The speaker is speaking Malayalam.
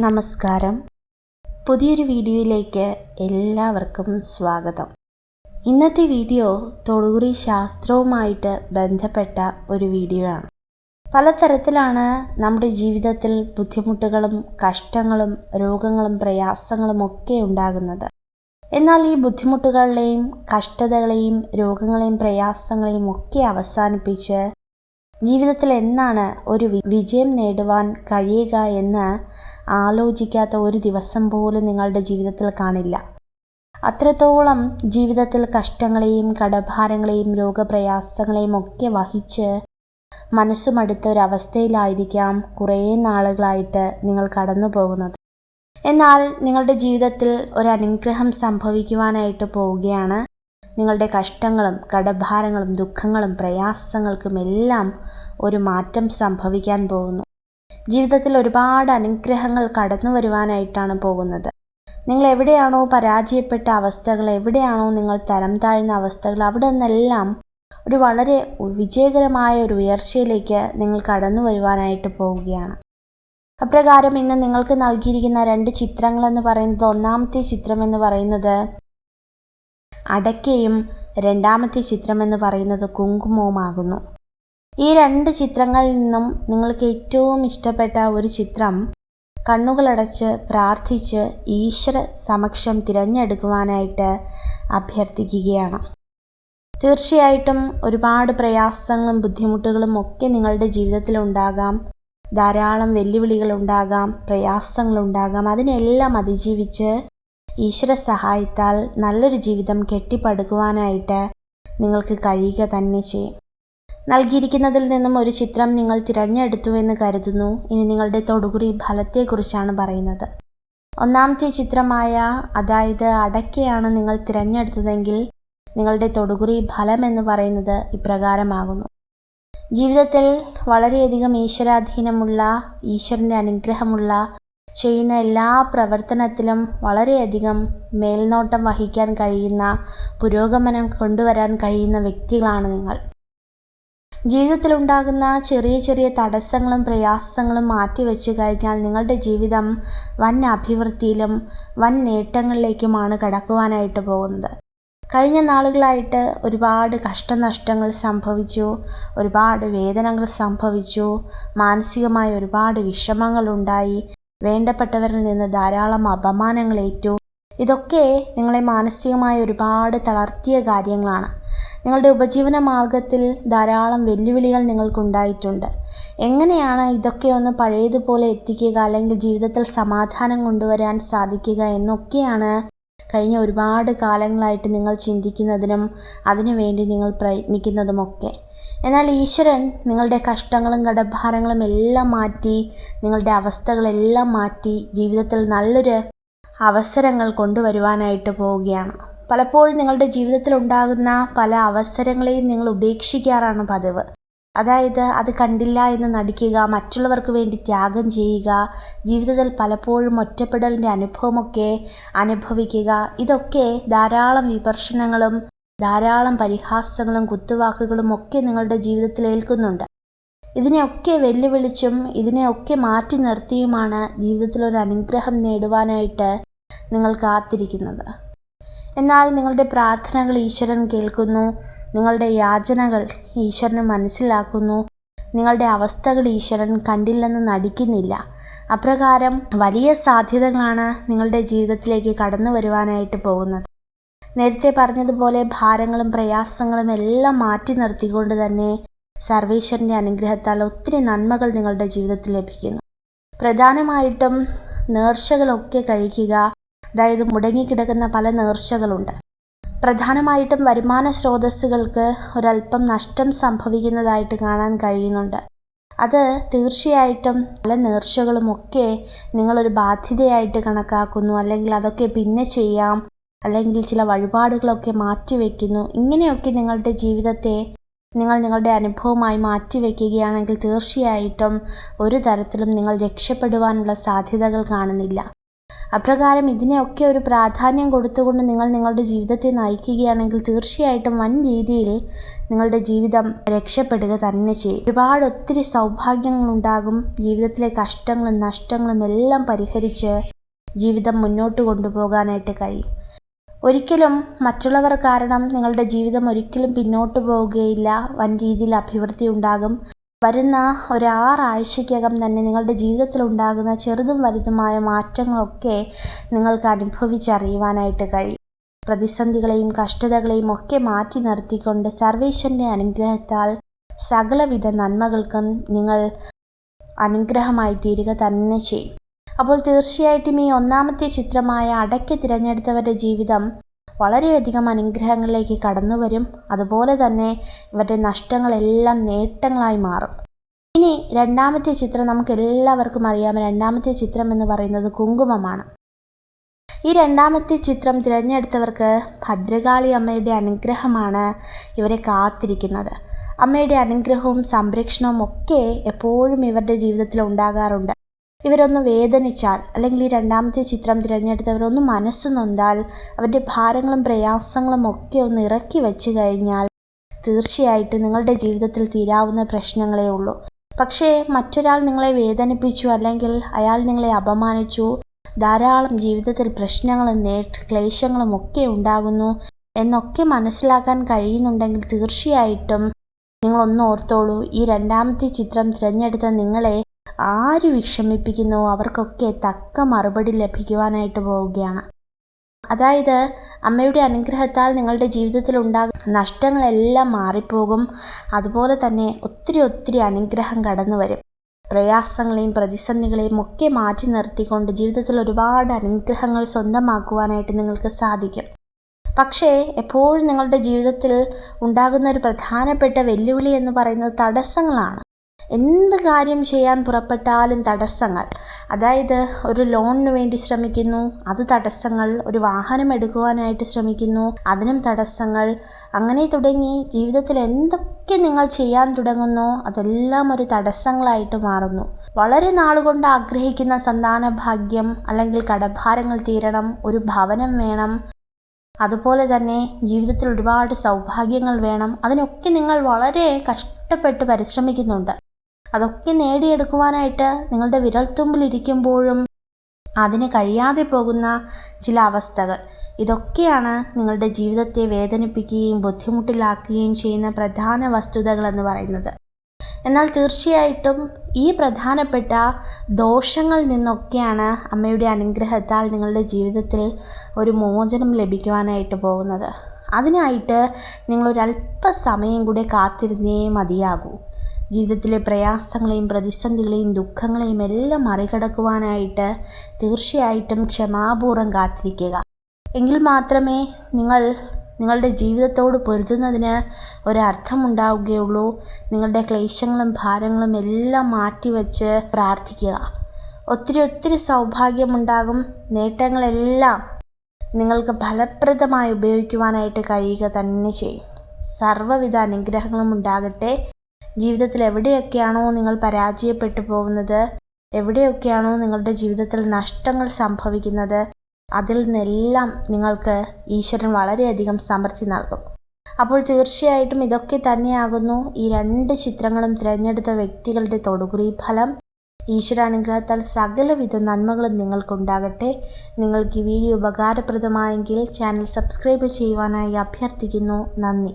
നമസ്കാരം. പുതിയൊരു വീഡിയോയിലേക്ക് എല്ലാവർക്കും സ്വാഗതം. ഇന്നത്തെ വീഡിയോ തൊടുകുറി ശാസ്ത്രവുമായിട്ട് ബന്ധപ്പെട്ട ഒരു വീഡിയോ ആണ്. പലതരത്തിലാണ് നമ്മുടെ ജീവിതത്തിൽ ബുദ്ധിമുട്ടുകളും കഷ്ടങ്ങളും രോഗങ്ങളും പ്രയാസങ്ങളും ഒക്കെ ഉണ്ടാകുന്നത്. എന്നാൽ ഈ ബുദ്ധിമുട്ടുകളെയും കഷ്ടതകളെയും രോഗങ്ങളെയും പ്രയാസങ്ങളെയും ഒക്കെ അവസാനിപ്പിച്ച് ജീവിതത്തിൽ എന്നാണ് ഒരു വിജയം നേടുവാൻ കഴിയുക എന്ന് ആലോചിക്കാത്ത ഒരു ദിവസം പോലും നിങ്ങളുടെ ജീവിതത്തിൽ കാണില്ല. അത്രത്തോളം ജീവിതത്തിൽ കഷ്ടങ്ങളെയും കടഭാരങ്ങളെയും രോഗപ്രയാസങ്ങളെയും ഒക്കെ വഹിച്ച് മനസ്സുമടുത്ത ഒരവസ്ഥയിലായിരിക്കാം കുറേ നാളുകളായിട്ട് നിങ്ങൾ കടന്നു പോകുന്നത് എന്നാൽ നിങ്ങളുടെ ജീവിതത്തിൽ ഒരനുഗ്രഹം സംഭവിക്കുവാനായിട്ട് പോവുകയാണ്. നിങ്ങളുടെ കഷ്ടങ്ങളും കടഭാരങ്ങളും ദുഃഖങ്ങളും പ്രയാസങ്ങൾക്കും എല്ലാം ഒരു മാറ്റം സംഭവിക്കാൻ പോകുന്നു. ജീവിതത്തിൽ ഒരുപാട് അനുഗ്രഹങ്ങൾ കടന്നു വരുവാനായിട്ടാണ് പോകുന്നത്. നിങ്ങൾ എവിടെയാണോ പരാജയപ്പെട്ട അവസ്ഥകൾ എവിടെയാണോ നിങ്ങൾ തരം താഴ്ന്ന അവസ്ഥകൾ അവിടെ നിന്നെല്ലാം ഒരു വളരെ വിജയകരമായ ഒരു ഉയർച്ചയിലേക്ക് നിങ്ങൾ കടന്നു വരുവാനായിട്ട് പോവുകയാണ്. അപ്രകാരം ഇന്ന് നിങ്ങൾക്ക് നൽകിയിരിക്കുന്ന രണ്ട് ചിത്രങ്ങൾ എന്ന് പറയുന്നത് ഒന്നാമത്തെ ചിത്രം എന്ന് പറയുന്നത് അടയ്ക്കയും രണ്ടാമത്തെ ചിത്രം എന്ന് പറയുന്നത് കുങ്കുമവുമാകുന്നു. ഈ രണ്ട് ചിത്രങ്ങളിൽ നിന്നും നിങ്ങൾക്ക് ഏറ്റവും ഇഷ്ടപ്പെട്ട ഒരു ചിത്രം കണ്ണുകളടച്ച് പ്രാർത്ഥിച്ച് ഈശ്വര സമക്ഷം തിരഞ്ഞെടുക്കുവാനായിട്ട് അഭ്യർത്ഥിക്കുകയാണ്. തീർച്ചയായിട്ടും ഒരുപാട് പ്രയാസങ്ങളും ബുദ്ധിമുട്ടുകളും ഒക്കെ നിങ്ങളുടെ ജീവിതത്തിൽ ഉണ്ടാകാം. ധാരാളം വെല്ലുവിളികൾ ഉണ്ടാകാം പ്രയാസങ്ങൾ ഉണ്ടാകാം. അതിനെല്ലാം അതിജീവിച്ച് ഈശ്വര സഹായത്താൽ നല്ലൊരു ജീവിതം കെട്ടിപ്പടുക്കുവാനായിട്ട് നിങ്ങൾക്ക് കഴിയുക തന്നെ ചെയ്യും. നൽകിയിരിക്കുന്നതിൽ നിന്നും ഒരു ചിത്രം നിങ്ങൾ തിരഞ്ഞെടുത്തുവെന്ന് കരുതുന്നു. ഇനി നിങ്ങളുടെ തൊടുകുറി ഫലത്തെക്കുറിച്ചാണ് പറയുന്നത്. ഒന്നാമത്തെ ചിത്രമായ അതായത് അടയ്ക്കയാണ് നിങ്ങൾ തിരഞ്ഞെടുത്തതെങ്കിൽ നിങ്ങളുടെ തൊടുകുറി ഫലം എന്ന് പറയുന്നത് ഇപ്രകാരമാകുന്നു. ജീവിതത്തിൽ വളരെയധികം ഈശ്വരാധീനമുള്ള ഈശ്വരന്റെ അനുഗ്രഹമുള്ള ചെയ്യുന്ന എല്ലാ പ്രവർത്തനത്തിലും വളരെയധികം മേൽനോട്ടം വഹിക്കാൻ കഴിയുന്ന പുരോഗമനം കൊണ്ടുവരാൻ കഴിയുന്ന വ്യക്തികളാണ് നിങ്ങൾ. ജീവിതത്തിലുണ്ടാകുന്ന ചെറിയ ചെറിയ തടസ്സങ്ങളും പ്രയാസങ്ങളും മാറ്റിവെച്ചു കഴിഞ്ഞാൽ നിങ്ങളുടെ ജീവിതം വൻ അഭിവൃദ്ധിയിലും വൻ നേട്ടങ്ങളിലേക്കുമാണ് കടക്കുവാനായിട്ട് പോകുന്നത്. കഴിഞ്ഞ നാളുകളായിട്ട് ഒരുപാട് കഷ്ടനഷ്ടങ്ങൾ സംഭവിച്ചു ഒരുപാട് വേദനകൾ സംഭവിച്ചു മാനസികമായ ഒരുപാട് വിഷമങ്ങളുണ്ടായി വേണ്ടപ്പെട്ടവരിൽ നിന്ന് ധാരാളം അപമാനങ്ങളേറ്റു ഇതൊക്കെ നിങ്ങളെ മാനസികമായ ഒരുപാട് തളർത്തിയ കാര്യങ്ങളാണ്. നിങ്ങളുടെ ഉപജീവന മാർഗത്തിൽ ധാരാളം വെല്ലുവിളികൾ നിങ്ങൾക്കുണ്ടായിട്ടുണ്ട്. എങ്ങനെയാണ് ഇതൊക്കെ ഒന്ന് പഴയതുപോലെ എത്തിക്കുക അല്ലെങ്കിൽ ജീവിതത്തിൽ സമാധാനം കൊണ്ടുവരാൻ സാധിക്കുക എന്നൊക്കെയാണ് കഴിഞ്ഞ ഒരുപാട് കാലങ്ങളായിട്ട് നിങ്ങൾ ചിന്തിക്കുന്നതിനും അതിനുവേണ്ടി നിങ്ങൾ പ്രയത്നിക്കുന്നതുമൊക്കെ. എന്നാൽ ഈശ്വരൻ നിങ്ങളുടെ കഷ്ടങ്ങളും കടഭാരങ്ങളും എല്ലാം മാറ്റി നിങ്ങളുടെ അവസ്ഥകളെല്ലാം മാറ്റി ജീവിതത്തിൽ നല്ലൊരു അവസരങ്ങൾ കൊണ്ടുവരുവാനായിട്ട് പോവുകയാണ്. പലപ്പോഴും നിങ്ങളുടെ ജീവിതത്തിൽ ഉണ്ടാകുന്ന പല അവസരങ്ങളെയും നിങ്ങൾ ഉപേക്ഷിക്കാറാണ് പതിവ്. അതായത് അത് കണ്ടില്ല എന്ന് നടിക്കുക മറ്റുള്ളവർക്ക് വേണ്ടി ത്യാഗം ചെയ്യുക ജീവിതത്തിൽ പലപ്പോഴും ഒറ്റപ്പെടലിന്റെ അനുഭവമൊക്കെ അനുഭവിക്കുക ഇതൊക്കെ ധാരാളം വിമർശനങ്ങളും ധാരാളം പരിഹാസങ്ങളും കുത്തുവാക്കുകളും ഒക്കെ നിങ്ങളുടെ ജീവിതത്തിൽ ഏൽക്കുന്നുണ്ട്. ഇതിനെയൊക്കെ വെല്ലുവിളിച്ചും ഇതിനെയൊക്കെ മാറ്റി നിർത്തിയുമാണ് ജീവിതത്തിൽ ഒരു അനുഗ്രഹം നേടുവാനായിട്ട് നിങ്ങൾ കാത്തിരിക്കുന്നത്. എന്നാൽ നിങ്ങളുടെ പ്രാർത്ഥനകൾ ഈശ്വരൻ കേൾക്കുന്നു. നിങ്ങളുടെ യാചനകൾ ഈശ്വരൻ മനസ്സിലാക്കുന്നു. നിങ്ങളുടെ അവസ്ഥകൾ ഈശ്വരൻ കണ്ടില്ലെന്ന് നടിക്കുന്നില്ല. അപ്രകാരം വലിയ സാധ്യതകളാണ് നിങ്ങളുടെ ജീവിതത്തിലേക്ക് കടന്നു വരുവാനായിട്ട് പോകുന്നത്. നേരത്തെ പറഞ്ഞതുപോലെ ഭാരങ്ങളും പ്രയാസങ്ങളും എല്ലാം മാറ്റി നിർത്തിക്കൊണ്ട് തന്നെ സർവേശ്വരന്റെ അനുഗ്രഹത്താൽ ഒത്തിരി നന്മകൾ നിങ്ങളുടെ ജീവിതത്തിൽ ലഭിക്കുന്നു. പ്രധാനമായിട്ടും നേർച്ചകളൊക്കെ കഴിക്കുക അതായത് മുടങ്ങിക്കിടക്കുന്ന പല നേർച്ചകളുണ്ട്. പ്രധാനമായിട്ടും വരുമാന സ്രോതസ്സുകൾക്ക് ഒരല്പം നഷ്ടം സംഭവിക്കുന്നതായിട്ട് കാണാൻ കഴിയുന്നുണ്ട്. അത് തീർച്ചയായിട്ടും പല നേർച്ചകളുമൊക്കെ നിങ്ങളൊരു ബാധ്യതയായിട്ട് കണക്കാക്കുന്നു അല്ലെങ്കിൽ അതൊക്കെ പിന്നെ ചെയ്യാം അല്ലെങ്കിൽ ചില വഴിപാടുകളൊക്കെ മാറ്റിവെക്കുന്നു. ഇങ്ങനെയൊക്കെ നിങ്ങളുടെ ജീവിതത്തെ നിങ്ങൾ നിങ്ങളുടെ അനുഭവമായി മാറ്റിവെക്കുകയാണെങ്കിൽ തീർച്ചയായിട്ടും ഒരു തരത്തിലും നിങ്ങൾ രക്ഷപ്പെടുവാനുള്ള സാധ്യതകൾ കാണുന്നില്ല. അപ്രകാരം ഇതിനെയൊക്കെ ഒരു പ്രാധാന്യം കൊടുത്തുകൊണ്ട് നിങ്ങൾ നിങ്ങളുടെ ജീവിതത്തെ നയിക്കുകയാണെങ്കിൽ തീർച്ചയായിട്ടും വൻ രീതിയിൽ നിങ്ങളുടെ ജീവിതം രക്ഷപ്പെടുക തന്നെ ചെയ്യും. ഒരുപാട് ഒത്തിരി സൗഭാഗ്യങ്ങളുണ്ടാകും. ജീവിതത്തിലെ കഷ്ടങ്ങളും നഷ്ടങ്ങളും എല്ലാം പരിഹരിച്ച് ജീവിതം മുന്നോട്ട് കൊണ്ടുപോകാനായിട്ട് കഴിയും. ഒരിക്കലും മറ്റുള്ളവർ കാരണം നിങ്ങളുടെ ജീവിതം ഒരിക്കലും പിന്നോട്ട് പോവുകയില്ല. വൻ രീതിയിൽ അഭിവൃദ്ധി ഉണ്ടാകും. വരുന്ന ഒരാറാഴ്ചയ്ക്കകം തന്നെ നിങ്ങളുടെ ജീവിതത്തിൽ ഉണ്ടാകുന്ന ചെറുതും വലുതുമായ മാറ്റങ്ങളൊക്കെ നിങ്ങൾക്ക് അനുഭവിച്ചറിയുവാനായിട്ട് കഴിയും. പ്രതിസന്ധികളെയും കഷ്ടതകളെയും ഒക്കെ മാറ്റി നിർത്തിക്കൊണ്ട് സർവേശ്വരന്റെ അനുഗ്രഹത്താൽ സകലവിധ നന്മകൾക്കും നിങ്ങൾ അനുഗ്രഹമായി തീരുക തന്നെ ചെയ്യും. അപ്പോൾ തീർച്ചയായിട്ടും ഈ ഒന്നാമത്തെ ചിത്രമായ അടയ്ക്ക് തിരഞ്ഞെടുത്തവരുടെ ജീവിതം വളരെയധികം അനുഗ്രഹങ്ങളിലേക്ക് കടന്നു വരും. അതുപോലെ തന്നെ ഇവരുടെ നഷ്ടങ്ങളെല്ലാം നേട്ടങ്ങളായി മാറും. ഇനി രണ്ടാമത്തെ ചിത്രം നമുക്ക് എല്ലാവർക്കും അറിയാം. രണ്ടാമത്തെ ചിത്രം എന്ന് പറയുന്നത് കുങ്കുമമാണ്. ഈ രണ്ടാമത്തെ ചിത്രം തിരഞ്ഞെടുത്തവർക്ക് ഭദ്രകാളി അമ്മയുടെ അനുഗ്രഹമാണ് ഇവരെ കാത്തിരിക്കുന്നത്. അമ്മയുടെ അനുഗ്രഹവും സംരക്ഷണവും ഒക്കെ എപ്പോഴും ഇവരുടെ ജീവിതത്തിൽ ഉണ്ടാകാറുണ്ട്. ഇവരൊന്ന് വേദനിച്ചാൽ അല്ലെങ്കിൽ ഈ രണ്ടാമത്തെ ചിത്രം തിരഞ്ഞെടുത്തവരൊന്ന് മനസ്സ് നൊന്താൽ അവരുടെ ഭാരങ്ങളും പ്രയാസങ്ങളും ഒക്കെ ഒന്ന് ഇറക്കി വെച്ച് കഴിഞ്ഞാൽ തീർച്ചയായിട്ടും നിങ്ങളുടെ ജീവിതത്തിൽ തീരാവുന്ന പ്രശ്നങ്ങളേ ഉള്ളൂ. പക്ഷേ മറ്റൊരാൾ നിങ്ങളെ വേദനിപ്പിച്ചു അല്ലെങ്കിൽ അയാൾ നിങ്ങളെ അപമാനിച്ചു ധാരാളം ജീവിതത്തിൽ പ്രശ്നങ്ങളും നേട്ട് ക്ലേശങ്ങളും ഒക്കെ ഉണ്ടാകുന്നു എന്നൊക്കെ മനസ്സിലാക്കാൻ കഴിയുന്നുണ്ടെങ്കിൽ തീർച്ചയായിട്ടും നിങ്ങളൊന്ന് ഓർത്തോളൂ ഈ രണ്ടാമത്തെ ചിത്രം തിരഞ്ഞെടുത്ത നിങ്ങളെ ആര് വിഷമിപ്പിക്കുന്നു? അവർക്കൊക്കെ തക്ക മറുപടി ലഭിക്കുവാനായിട്ട് പോവുകയാണ്. അതായത് അമ്മയുടെ അനുഗ്രഹത്താൽ നിങ്ങളുടെ ജീവിതത്തിൽ ഉണ്ടാകുന്ന നഷ്ടങ്ങളെല്ലാം മാറിപ്പോകും. അതുപോലെ തന്നെ ഒത്തിരി ഒത്തിരി അനുഗ്രഹം കടന്നു വരും. പ്രയാസങ്ങളെയും പ്രതിസന്ധികളെയും ഒക്കെ മാറ്റി നിർത്തിക്കൊണ്ട് ജീവിതത്തിൽ ഒരുപാട് അനുഗ്രഹങ്ങൾ സ്വന്തമാക്കുവാനായിട്ട് നിങ്ങൾക്ക് സാധിക്കും. പക്ഷേ എപ്പോഴും നിങ്ങളുടെ ജീവിതത്തിൽ ഉണ്ടാകുന്ന ഒരു പ്രധാനപ്പെട്ട വെല്ലുവിളി എന്ന് പറയുന്നത് തടസ്സങ്ങളാണ്. എന്ത് കാര്യം ചെയ്യാൻ പുറപ്പെട്ടാലും തടസ്സങ്ങൾ. അതായത് ഒരു ലോണിന് വേണ്ടി ശ്രമിക്കുന്നു അത് തടസ്സങ്ങൾ. ഒരു വാഹനം എടുക്കുവാനായിട്ട് ശ്രമിക്കുന്നു അതിനും തടസ്സങ്ങൾ. അങ്ങനെ തുടങ്ങി ജീവിതത്തിൽ എന്തൊക്കെ നിങ്ങൾ ചെയ്യാൻ തുടങ്ങുന്നോ അതെല്ലാം ഒരു തടസ്സങ്ങളായിട്ട് മാറുന്നു. വളരെ നാളുകൊണ്ട് ആഗ്രഹിക്കുന്ന സന്താന ഭാഗ്യം അല്ലെങ്കിൽ കടഭാരങ്ങൾ തീരണം ഒരു ഭവനം വേണം. അതുപോലെ തന്നെ ജീവിതത്തിൽ ഒരുപാട് സൗഭാഗ്യങ്ങൾ വേണം. അതിനൊക്കെ നിങ്ങൾ വളരെ കഷ്ടപ്പെട്ട് പരിശ്രമിക്കുന്നുണ്ട്. അതൊക്കെ നേടിയെടുക്കുവാനായിട്ട് നിങ്ങളുടെ വിരൽത്തുമ്പിലിരിക്കുമ്പോഴും അതിന് കഴിയാതെ പോകുന്ന ചില അവസ്ഥകൾ. ഇതൊക്കെയാണ് നിങ്ങളുടെ ജീവിതത്തെ വേദനിപ്പിക്കുകയും ബുദ്ധിമുട്ടിലാക്കുകയും ചെയ്യുന്ന പ്രധാന വസ്തുതകൾ എന്ന് പറയുന്നത്. എന്നാൽ തീർച്ചയായിട്ടും ഈ പ്രധാനപ്പെട്ട ദോഷങ്ങളിൽ നിന്നൊക്കെയാണ് അമ്മയുടെ അനുഗ്രഹത്താൽ നിങ്ങളുടെ ജീവിതത്തിൽ ഒരു മോചനം ലഭിക്കുവാനായിട്ട് പോകുന്നത്. അതിനായിട്ട് നിങ്ങളൊരല്പസമയം കൂടെ കാത്തിരുന്നേ മതിയാകൂ. ജീവിതത്തിലെ പ്രയാസങ്ങളെയും പ്രതിസന്ധികളെയും ദുഃഖങ്ങളെയും എല്ലാം മറികടക്കുവാനായിട്ട് തീർച്ചയായിട്ടും ക്ഷമാപൂർവം കാത്തിരിക്കുക. എങ്കിൽ മാത്രമേ നിങ്ങൾ നിങ്ങളുടെ ജീവിതത്തോട് പൊരുതുന്നതിന് ഒരർത്ഥമുണ്ടാവുകയുള്ളൂ. നിങ്ങളുടെ ക്ലേശങ്ങളും ഭാരങ്ങളും എല്ലാം മാറ്റിവെച്ച് പ്രാർത്ഥിക്കുക. ഒത്തിരി ഒത്തിരി സൗഭാഗ്യമുണ്ടാകും. നേട്ടങ്ങളെല്ലാം നിങ്ങൾക്ക് ഫലപ്രദമായി ഉപയോഗിക്കുവാനായിട്ട് കഴിയുക തന്നെ ചെയ്യും. സർവവിധ അനുഗ്രഹങ്ങളും ഉണ്ടാകട്ടെ. ജീവിതത്തിൽ എവിടെയൊക്കെയാണോ നിങ്ങൾ പരാജയപ്പെട്ടു പോകുന്നത്? എവിടെയൊക്കെയാണോ നിങ്ങളുടെ ജീവിതത്തിൽ നഷ്ടങ്ങൾ സംഭവിക്കുന്നത്? അതിൽ നിന്നെല്ലാം നിങ്ങൾക്ക് ഈശ്വരൻ വളരെയധികം സമൃദ്ധി നൽകും. അപ്പോൾ തീർച്ചയായിട്ടും ഇതൊക്കെ തന്നെയാകുന്നു. ഈ രണ്ട് ചിത്രങ്ങളും തിരഞ്ഞെടുത്ത വ്യക്തികളുടെ തൊടുകുറി ഫലം. ഈശ്വരാനുഗ്രഹത്താൽ സകലവിധ നന്മകളും നിങ്ങൾക്കുണ്ടാകട്ടെ. നിങ്ങൾക്ക് ഈ വീഡിയോ ഉപകാരപ്രദമായെങ്കിൽ ചാനൽ സബ്സ്ക്രൈബ് ചെയ്യുവാനായി അഭ്യർത്ഥിക്കുന്നു. നന്ദി.